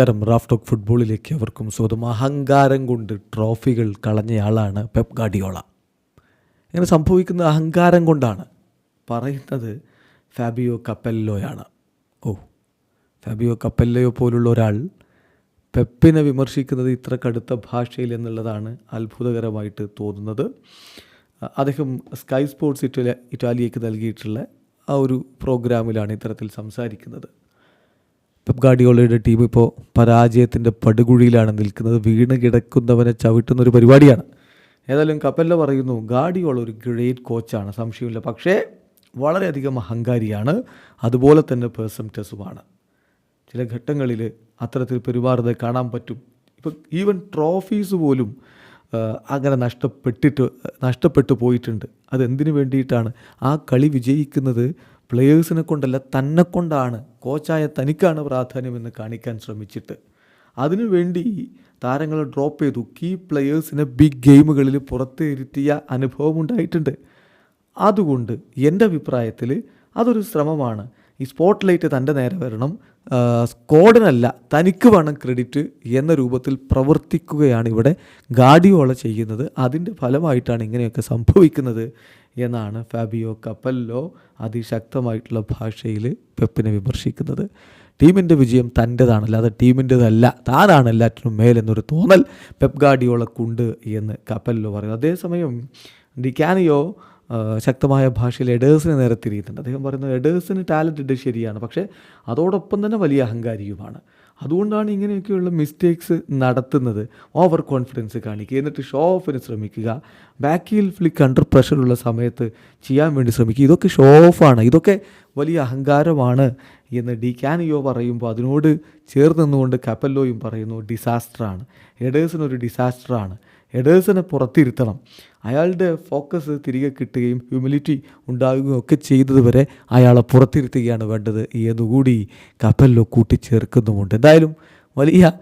നമസ്കാരം. Raf talk ഫുട്ബോളിലേക്ക് അവർക്കും സ്വന്തം അഹങ്കാരം കൊണ്ട് ട്രോഫികൾ കളഞ്ഞയാളാണ് പെപ് ഗാഡിയോള. ഇങ്ങനെ സംഭവിക്കുന്ന അഹങ്കാരം കൊണ്ടാണ് പറയുന്നത് ഫാബിയോ കപ്പല്ലോയാണ് ഓ ഫാബിയോ കപ്പല്ലയോ പോലുള്ള ഒരാൾ പെപ്പിനെ വിമർശിക്കുന്നത് ഇത്ര കടുത്ത ഭാഷയിൽ എന്നുള്ളതാണ് അത്ഭുതകരമായിട്ട് തോന്നുന്നത്. അദ്ദേഹം സ്കൈ സ്പോർട്സ് ഇറ്റലി ഇറ്റാലിയക്ക് നൽകിയിട്ടുള്ള ആ ഒരു പ്രോഗ്രാമിലാണ് ഇത്തരത്തിൽ സംസാരിക്കുന്നത്. പെപ് ഗാഡിയോളയുടെ ടീം ഇപ്പോൾ പരാജയത്തിന്റെ പടുകുഴിയിലാണ് നിൽക്കുന്നത്. വീണ് കിടക്കുന്നവനെ ചവിട്ടുന്ന ഒരു പരിപാടിയാണ്. ഏതായാലും കപ്പല്ല പറയുന്നു ഗാഡിയോള ഒരു ഗ്രേറ്റ് കോച്ചാണ് സംശയമില്ല. പക്ഷേ വളരെയധികം അഹങ്കാരിയാണ്. അതുപോലെ തന്നെ പേഴ്സംറ്റസുമാണ് ചില ഘട്ടങ്ങളിൽ അത്തരത്തിൽ പെരുമാറുന്നത് കാണാൻ പറ്റും. ഇപ്പം ഈവൻ ട്രോഫീസ് പോലും അങ്ങനെ നഷ്ടപ്പെട്ടിട്ട് നഷ്ടപ്പെട്ടു പോയിട്ടുണ്ട്. അതെന്തിനു വേണ്ടിയിട്ടാണ്? ആ കളി വിജയിക്കുന്നത് പ്ലെയേഴ്സിനെ കൊണ്ടല്ല തന്നെ കൊണ്ടാണ് കോച്ചായ തനിക്കാണ് പ്രാധാന്യമെന്ന് കാണിക്കാൻ ശ്രമിച്ചിട്ട്. അതിനുവേണ്ടി താരങ്ങളെ ഡ്രോപ്പ് ചെയ്തു. കീ പ്ലെയേഴ്സിനെ ബിഗ് ഗെയിമുകളിൽ പുറത്തിരുത്തിയ ഇരുത്തിയ അനുഭവം ഉണ്ടായിട്ടുണ്ട്. അതുകൊണ്ട് എന്റെ അഭിപ്രായത്തിൽ അതൊരു ശ്രമമാണ്. ഈ സ്പോട്ട് ലൈറ്റ് തന്റെ നേരെ വരണം. സ്കോഡിനല്ല തനിക്ക് വേണം ക്രെഡിറ്റ് എന്ന രൂപത്തിൽ പ്രവർത്തിക്കുകയാണ് ഇവിടെ ഗാഡിയോള ചെയ്യുന്നത്. അതിന്റെ ഫലമായിട്ടാണ് ഇങ്ങനെയൊക്കെ സംഭവിക്കുന്നത്. എന്നാണ് ഫാബിയോ കപ്പല്ലോ അതിശക്തമായിട്ടുള്ള ഭാഷയിൽ പെപ്പിനെ വിമർശിക്കുന്നത്. ടീമിന്റെ വിജയം തന്റെതാണ് അല്ലാതെ ടീമിന്റെതല്ല താനാണ് എല്ലാറ്റിനും മേലെന്നൊരു തോന്നൽ പെപ് ഗാഡിയോളക്കുണ്ട് എന്ന് കപ്പല്ലോ പറയുന്നു. അതേസമയം ഡിക്കാനിയോ ആ, ശക്തമായ ഭാഷയിൽ എഡേഴ്സിനെ നേരെ തിരിയുന്നുണ്ട് അദ്ദേഹം പറയുന്നത് എഡേഴ്സിന് ടാലന്റ് ഉണ്ട് ശരിയാണ് പക്ഷേ അതോടൊപ്പം തന്നെ വലിയ അഹങ്കാരിയുമാണ്. അതുകൊണ്ടാണ് ഇങ്ങനെയൊക്കെയുള്ള മിസ്റ്റേക്സ് നടത്തുന്നത്. ഓവർ കോൺഫിഡൻസ് കാണിക്കുക എന്നിട്ട് ഷോ ഓഫിന് ശ്രമിക്കുക. ബാക്കിൽ ഫ്ലിക്ക് അണ്ടർ പ്രഷറുള്ള സമയത്ത് ചെയ്യാൻ വേണ്ടി ശ്രമിക്കുക. ഇതൊക്കെ ഷോ ഓഫാണ് ഇതൊക്കെ വലിയ അഹങ്കാരമാണ് എന്ന് ഡി കാനിയോ പറയുമ്പോൾ അതിനോട് ചേർന്ന് നിന്നുകൊണ്ട് കപ്പല്ലോയും പറയുന്നു ഡിസാസ്റ്ററാണ്. എഡേഴ്സിനൊരു ഡിസാസ്റ്ററാണ്. എഡേഴ്സിനെ പുറത്തിരുത്തണം. അയാളുടെ ഫോക്കസ് തിരികെ കിട്ടുകയും ഹ്യൂമിലിറ്റി ഉണ്ടാകുകയും ഒക്കെ ചെയ്തതുവരെ അയാളെ പുറത്തിരുത്തുകയാണ് വേണ്ടത്. എന്നുകൂടി കപ്പലിലോ കൂട്ടിച്ചേർക്കുന്നുമുണ്ട്. എന്തായാലും വലിയ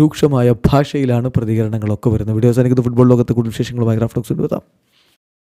രൂക്ഷമായ ഭാഷയിലാണ് പ്രതികരണങ്ങളൊക്കെ വരുന്നത്. വീഡിയോ സാധിക്കുന്ന ഫുട്ബോൾ ലോകത്തെ കൂടുതൽ വിശേഷങ്ങളുമായി ഗ്രാഫ്റ്റോക്സ് എത്താം.